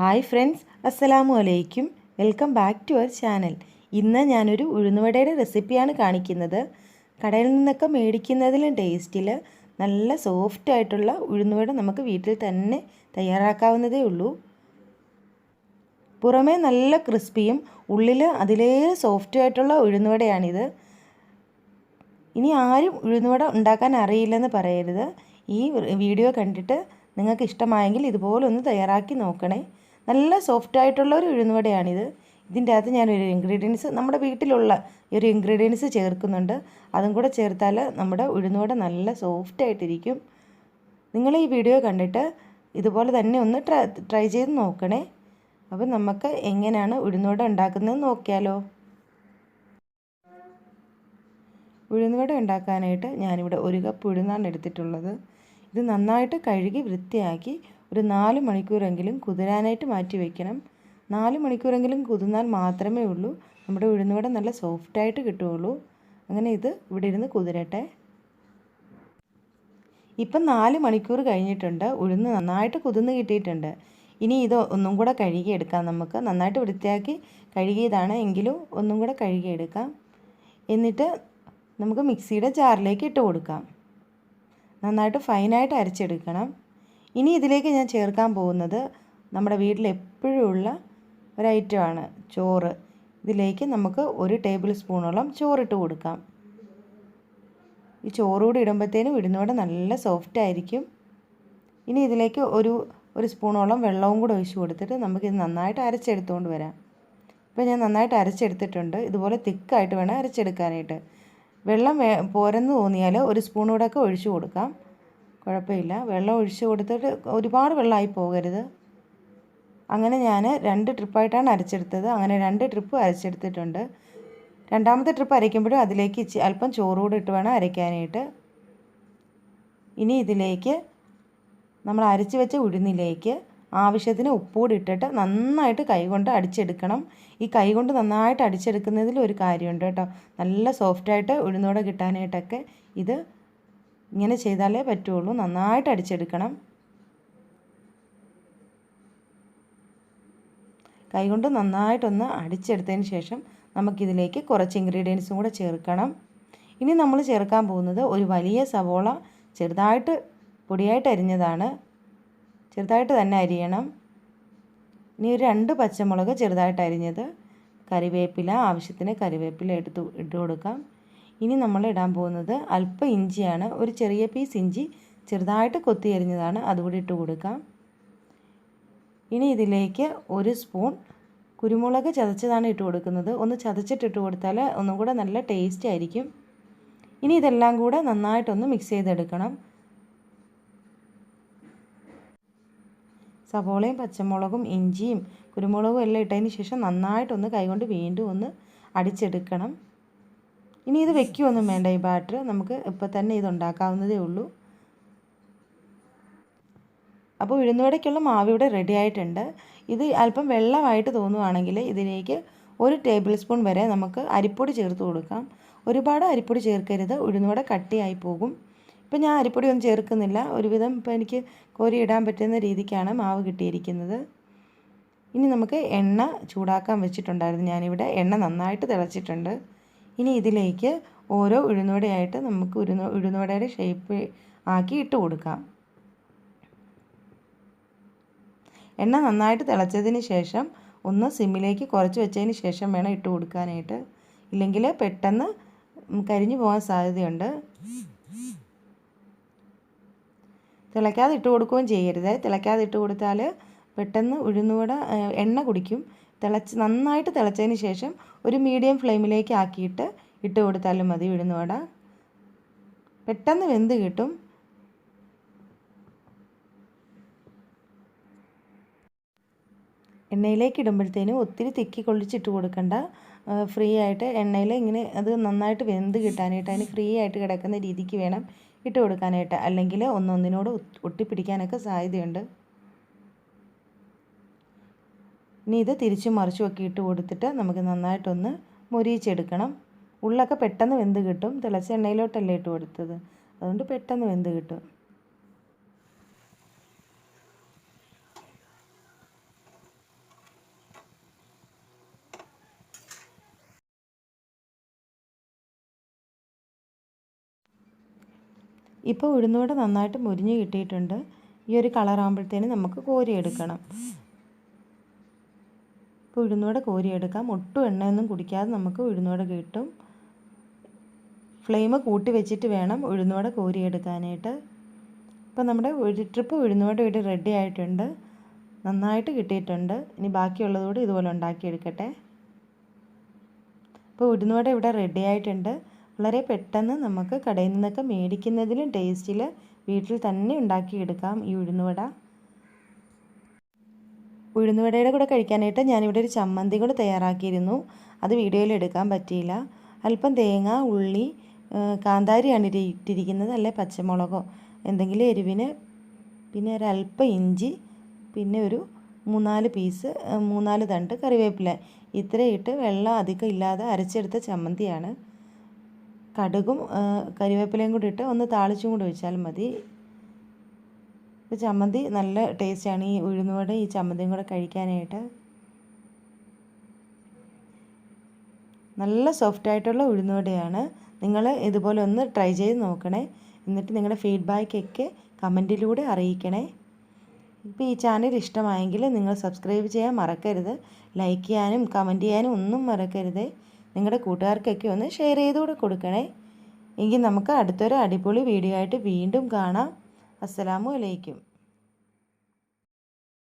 Hi friends അസ്സലാമു അലൈക്കും. Welcome back to our channel. ഇന്ന് ഞാനൊരു ഉഴുന്നുവടയുടെ റെസിപ്പിയാണ് കാണിക്കുന്നത്. കടയിൽ നിന്നൊക്കെ മേടിക്കുന്നതിലും ടേസ്റ്റിൽ നല്ല സോഫ്റ്റ് ആയിട്ടുള്ള ഉഴുന്നുവട നമുക്ക് വീട്ടിൽ തന്നെ തയ്യാറാക്കാവുന്നതേ ഉള്ളൂ. പുറമേ നല്ല ക്രിസ്പിയും ഉള്ളിൽ അതിലേറെ സോഫ്റ്റ് ആയിട്ടുള്ള ഉഴുന്നുവടയാണിത്. ഇനി ആരും ഉഴുന്നുവട ഉണ്ടാക്കാൻ അറിയില്ലെന്ന് പറയരുത്. ഈ വീഡിയോ കണ്ടിട്ട് നിങ്ങൾക്ക് ഇഷ്ടമായെങ്കിൽ ഇതുപോലെ ഒന്ന് തയ്യാറാക്കി നോക്കണേ. നല്ല സോഫ്റ്റ് ആയിട്ടുള്ള ഒരു ഉഴുന്നുവടയാണിത്. ഇതിന്റെ അകത്ത് ഞാനൊരു ഇൻഗ്രീഡിയൻസ് നമ്മുടെ വീട്ടിലുള്ള ഒരു ഇൻഗ്രീഡിയൻസ് ചേർക്കുന്നുണ്ട്. അതും കൂടെ ചേർത്താൽ നമ്മുടെ ഉഴുന്നുവട നല്ല സോഫ്റ്റ് ആയിട്ടിരിക്കും. നിങ്ങൾ ഈ വീഡിയോ കണ്ടിട്ട് ഇതുപോലെ തന്നെ ഒന്ന് ട്രൈ ട്രൈ ചെയ്ത് നോക്കണേ. അപ്പം നമുക്ക് എങ്ങനെയാണ് ഉഴുന്നുവട ഉണ്ടാക്കുന്നത് നോക്കിയാലോ. ഉഴുന്നുവട ഉണ്ടാക്കാനായിട്ട് ഞാനിവിടെ ഒരു കപ്പ് ഉഴുന്നാണ് എടുത്തിട്ടുള്ളത്. ഇത് നന്നായിട്ട് കഴുകി വൃത്തിയാക്കി ഒരു നാല് മണിക്കൂറെങ്കിലും കുതിരാനായിട്ട് മാറ്റി വയ്ക്കണം നാല് മണിക്കൂറെങ്കിലും കുതിർന്നാൽ മാത്രമേ ഉള്ളൂ. നമ്മുടെ ഉഴുന്നുവട നല്ല സോഫ്റ്റായിട്ട് കിട്ടുകയുള്ളൂ. അങ്ങനെ ഇത് ഇവിടെ ഇരുന്ന് കുതിരട്ടെ. ഇപ്പം നാല് മണിക്കൂർ കഴിഞ്ഞിട്ടുണ്ട്. ഉഴുന്ന് നന്നായിട്ട് കുതിർന്ന് കിട്ടിയിട്ടുണ്ട്. ഇനി ഇത് ഒന്നും കൂടെ കഴുകിയെടുക്കാം നമുക്ക്. നന്നായിട്ട് വൃത്തിയാക്കി കഴുകിയതാണ് എങ്കിലും ഒന്നും കൂടെ കഴുകിയെടുക്കാം എന്നിട്ട് നമുക്ക് മിക്സിയുടെ ജാറിലേക്ക് ഇട്ട് കൊടുക്കാം. നന്നായിട്ട് ഫൈനായിട്ട് അരച്ചെടുക്കണം. ഇനി ഇതിലേക്ക് ഞാൻ ചേർക്കാൻ പോകുന്നത് നമ്മുടെ വീട്ടിൽ എപ്പോഴും ഉള്ള ഒരു ഐറ്റമാണ് ചോറ്. ഇതിലേക്ക് നമുക്ക് ഒരു ടേബിൾ സ്പൂണോളം ചോറിട്ട് കൊടുക്കാം. ഈ ചോറ് കൂടി ഇടുമ്പോഴത്തേനും ഇടുന്നോടെ നല്ല സോഫ്റ്റ് ആയിരിക്കും. ഇനി ഇതിലേക്ക് ഒരു ഒരു സ്പൂണോളം വെള്ളവും കൂടെ ഒഴിച്ചു കൊടുത്തിട്ട് നമുക്കിത് നന്നായിട്ട് അരച്ചെടുത്തുകൊണ്ട് വരാം. ഇപ്പോൾ ഞാൻ നന്നായിട്ട് അരച്ചെടുത്തിട്ടുണ്ട്. ഇതുപോലെ തിക്കായിട്ട് വേണം അരച്ചെടുക്കാനായിട്ട്. വെള്ളം പോരെന്ന് തോന്നിയാൽ ഒരു സ്പൂൺ കൂടെ ഒക്കെ ഒഴിച്ചു കൊടുക്കാം. കുഴപ്പമില്ല. വെള്ളം ഒഴിച്ച് കൊടുത്തിട്ട് ഒരുപാട് വെള്ളമായി പോകരുത്. അങ്ങനെ ഞാൻ രണ്ട് ട്രിപ്പായിട്ടാണ് അരച്ചെടുത്തത്. അങ്ങനെ രണ്ട് ട്രിപ്പ് അരച്ചെടുത്തിട്ടുണ്ട്. രണ്ടാമത്തെ ട്രിപ്പ് അരയ്ക്കുമ്പോഴും അതിലേക്ക് അല്പം ചോറുകൂടെ ഇട്ട് വേണം അരയ്ക്കാനായിട്ട്. ഇനി ഇതിലേക്ക് നമ്മൾ അരച്ച് വെച്ച ഉഴുന്നിലേക്ക് ആവശ്യത്തിന് ഉപ്പൂടി ഇട്ടിട്ട് നന്നായിട്ട് കൈകൊണ്ട് അടിച്ചെടുക്കണം. ഈ കൈകൊണ്ട് നന്നായിട്ട് അടിച്ചെടുക്കുന്നതിൽ ഒരു കാര്യമുണ്ട് കേട്ടോ. നല്ല സോഫ്റ്റായിട്ട് ഉഴുന്നോടെ കിട്ടാനായിട്ടൊക്കെ ഇത് ഇങ്ങനെ ചെയ്താലേ പറ്റുള്ളൂ. നന്നായിട്ട് അടിച്ചെടുക്കണം. കൈകൊണ്ട് നന്നായിട്ടൊന്ന് അടിച്ചെടുത്തതിന് ശേഷം നമുക്കിതിലേക്ക് കുറച്ച് ഇൻഗ്രീഡിയൻസും കൂടെ ചേർക്കണം. ഇനി നമ്മൾ ചേർക്കാൻ പോകുന്നത് ഒരു വലിയ സവോള ചെറുതായിട്ട് പൊടിയായിട്ട് അരിഞ്ഞതാണ്. ചെറുതായിട്ട് തന്നെ അരിയണം. ഇനി ഒരു രണ്ട് പച്ചമുളക് ചെറുതായിട്ട് അരിഞ്ഞത്. കറിവേപ്പില ആവശ്യത്തിന് കറിവേപ്പില എടുത്ത് ഇട്ട് കൊടുക്കാം. ഇനി നമ്മൾ ഇടാൻ പോകുന്നത് അല്പം ഇഞ്ചിയാണ്. ഒരു ചെറിയ പീസ് ഇഞ്ചി ചെറുതായിട്ട് കൊത്തി അരിഞ്ഞതാണ് അതുകൂടി ഇട്ട് കൊടുക്കാം. ഇനി ഇതിലേക്ക് ഒരു സ്പൂൺ കുരുമുളക് ചതച്ചതാണ് ഇട്ട് കൊടുക്കുന്നത്. ഒന്ന് ചതച്ചിട്ടിട്ട് കൊടുത്താൽ ഒന്നും കൂടെ നല്ല ടേസ്റ്റ് ആയിരിക്കും. ഇനി ഇതെല്ലാം കൂടെ നന്നായിട്ടൊന്ന് മിക്സ് ചെയ്തെടുക്കണം. സവോളയും പച്ചമുളകും ഇഞ്ചിയും കുരുമുളകും എല്ലാം ഇട്ടതിന് ശേഷം നന്നായിട്ടൊന്ന് കൈകൊണ്ട് വീണ്ടും ഒന്ന് അടിച്ചെടുക്കണം. ഇനി ഇത് വെക്കുകയൊന്നും വേണ്ട ഈ ബാറ്റർ നമുക്ക് ഇപ്പോൾ തന്നെ ഇത് ഉണ്ടാക്കാവുന്നതേ ഉള്ളൂ. അപ്പോൾ ഉഴുന്നുവടയ്ക്കുള്ള മാവ് ഇവിടെ റെഡി ആയിട്ടുണ്ട്. ഇത് അല്പം വെള്ളമായിട്ട് തോന്നുവാണെങ്കിൽ ഇതിലേക്ക് ഒരു ടേബിൾ സ്പൂൺ വരെ നമുക്ക് അരിപ്പൊടി ചേർത്ത് കൊടുക്കാം. ഒരുപാട് അരിപ്പൊടി ചേർക്കരുത്. ഉഴുന്നുവട കട്ടിയായി പോകും. ഇപ്പം ഞാൻ അരിപ്പൊടി ഒന്നും ചേർക്കുന്നില്ല. ഒരുവിധം ഇപ്പോൾ എനിക്ക് കോരി ഇടാൻ പറ്റുന്ന രീതിക്കാണ് മാവ് കിട്ടിയിരിക്കുന്നത്. ഇനി നമുക്ക് എണ്ണ ചൂടാക്കാൻ വെച്ചിട്ടുണ്ടായിരുന്നു. ഞാനിവിടെ എണ്ണ നന്നായിട്ട് തിളച്ചിട്ടുണ്ട്. ഇനി ഇതിലേക്ക് ഓരോ ഉഴുന്നുവടയായിട്ട് നമുക്ക് ഉഴുന്ന ഉഴുന്നുവടയുടെ ഷേപ്പ് ആക്കി ഇട്ട് കൊടുക്കാം. എണ്ണ നന്നായിട്ട് തിളച്ചതിന് ശേഷം ഒന്ന് സിമ്മിലേക്ക് കുറച്ച് വെച്ചതിന് ശേഷം വേണം ഇട്ട് കൊടുക്കാനായിട്ട്. ഇല്ലെങ്കിൽ പെട്ടെന്ന് കരിഞ്ഞു പോകാൻ സാധ്യതയുണ്ട്. തിളയ്ക്കാതെ ഇട്ട് കൊടുക്കുകയും ചെയ്യരുത്. തിളയ്ക്കാതെ ഇട്ട് കൊടുത്താൽ പെട്ടെന്ന് ഉഴുന്നുവട എണ്ണ കുടിക്കും. തിളച്ച് നന്നായിട്ട് തിളച്ചതിന് ശേഷം ഒരു മീഡിയം ഫ്ലെയിമിലേക്ക് ആക്കിയിട്ട് ഇട്ട് കൊടുത്താലും മതി ഉഴുന്നുവട പെട്ടെന്ന് വെന്ത് കിട്ടും. എണ്ണയിലേക്ക് ഇടുമ്പോഴത്തേനും ഒത്തിരി തിക്കി കൊള്ളിച്ചിട്ട് കൊടുക്കണ്ട. ഫ്രീ ആയിട്ട് എണ്ണയിൽ ഇങ്ങനെ അത് നന്നായിട്ട് വെന്ത് കിട്ടാനായിട്ട് അതിന് ഫ്രീ ആയിട്ട് കിടക്കുന്ന രീതിക്ക് വേണം ഇട്ട് കൊടുക്കാനായിട്ട്. അല്ലെങ്കിൽ ഒന്നൊന്നിനോട് ഒട്ടിപ്പിടിക്കാനൊക്കെ സാധ്യതയുണ്ട്. ഇനി ഇത് തിരിച്ച് മറിച്ചുമൊക്കെ ഇട്ട് കൊടുത്തിട്ട് നമുക്ക് നന്നായിട്ടൊന്ന് മൊരിയിച്ചെടുക്കണം. ഉള്ളൊക്കെ പെട്ടെന്ന് വെന്ത് കിട്ടും. തിളച്ച എണ്ണയിലോട്ടല്ലേ ഇട്ട് കൊടുത്തത്? അതുകൊണ്ട് പെട്ടെന്ന് വെന്ത് കിട്ടും. ഇപ്പോൾ ഉഴുന്നുവട നന്നായിട്ട് മുരിഞ്ഞ് കിട്ടിയിട്ടുണ്ട്. ഈ ഒരു കളറാകുമ്പോഴത്തേന് നമുക്ക് കോരിയെടുക്കണം. ഇപ്പോൾ ഉഴുന്നുവട കോരിയെടുക്കാം. ഒട്ടും എണ്ണയൊന്നും കുടിക്കാതെ നമുക്ക് ഉഴുന്നുവട കിട്ടും. ഫ്ലെയിം കൂട്ടി വെച്ചിട്ട് വേണം ഉഴുന്നുവട കോരിയെടുക്കാനായിട്ട്. ഇപ്പോൾ നമ്മുടെ ഒരു ട്രിപ്പ് ഉഴുന്നുവട ഇവിടെ റെഡി ആയിട്ടുണ്ട്. നന്നായിട്ട് കിട്ടിയിട്ടുണ്ട്. ഇനി ബാക്കിയുള്ളതുകൂടി ഇതുപോലെ ഉണ്ടാക്കിയെടുക്കട്ടെ. ഇപ്പോൾ ഉഴുന്നുവട ഇവിടെ റെഡി ആയിട്ടുണ്ട്. വളരെ പെട്ടെന്ന് നമുക്ക് കടയിൽ നിന്നൊക്കെ മേടിക്കുന്നതിലും ടേസ്റ്റിൽ വീട്ടിൽ തന്നെ ഉണ്ടാക്കിയെടുക്കാം ഈ ഉഴുന്നുവട. ഉഴുന്നുവടയുടെ കൂടെ കഴിക്കാനായിട്ട് ഞാനിവിടെ ഒരു ചമ്മന്തി കൂടെ തയ്യാറാക്കിയിരുന്നു. അത് വീഡിയോയിൽ എടുക്കാൻ പറ്റിയില്ല. അല്പം തേങ്ങ ഉള്ളി കാന്താരിയാണ് ഇട്ടിരിക്കുന്നത്. അല്ലെ? പച്ചമുളകോ എന്തെങ്കിലും എരിവിന്. പിന്നെ ഒരല്പം ഇഞ്ചി പിന്നെ ഒരു മൂന്നാൽ പീസ് മൂന്നാൽ തണ്ട് കറിവേപ്പില. ഇത്രയും ഇട്ട് വെള്ളം അധികം ഇല്ലാതെ അരച്ചെടുത്ത ചമ്മന്തിയാണ്. കടുകും കറിവേപ്പിലയും കൂടി ഇട്ട് ഒന്ന് താളിച്ചും കൂടി ഒഴിച്ചാൽ മതി. ചമ്മന്തി നല്ല ടേസ്റ്റാണ് ഈ ഉഴുന്നുവട ഈ ചമ്മന്തിയും കൂടെ കഴിക്കാനായിട്ട്. നല്ല സോഫ്റ്റ് ആയിട്ടുള്ള ഉഴുന്നുവടയാണ്. നിങ്ങൾ ഇതുപോലെ ഒന്ന് ട്രൈ ചെയ്ത് നോക്കണേ. എന്നിട്ട് നിങ്ങളുടെ ഫീഡ്ബാക്കൊക്കെ കമന്റിലൂടെ അറിയിക്കണേ. ഇപ്പോൾ ഈ ചാനൽ ഇഷ്ടമായെങ്കിൽ നിങ്ങൾ സബ്സ്ക്രൈബ് ചെയ്യാൻ മറക്കരുത്. ലൈക്ക് ചെയ്യാനും കമന്റ് ചെയ്യാനും ഒന്നും മറക്കരുത്. നിങ്ങളുടെ കൂട്ടുകാർക്കൊക്കെ ഒന്ന് ഷെയർ ചെയ്തുകൂടെ കൊടുക്കണേ. എങ്കിൽ നമുക്ക് അടുത്തൊരു അടിപൊളി വീഡിയോ ആയിട്ട് വീണ്ടും കാണാം. അസ്സലാമു അലൈക്കും.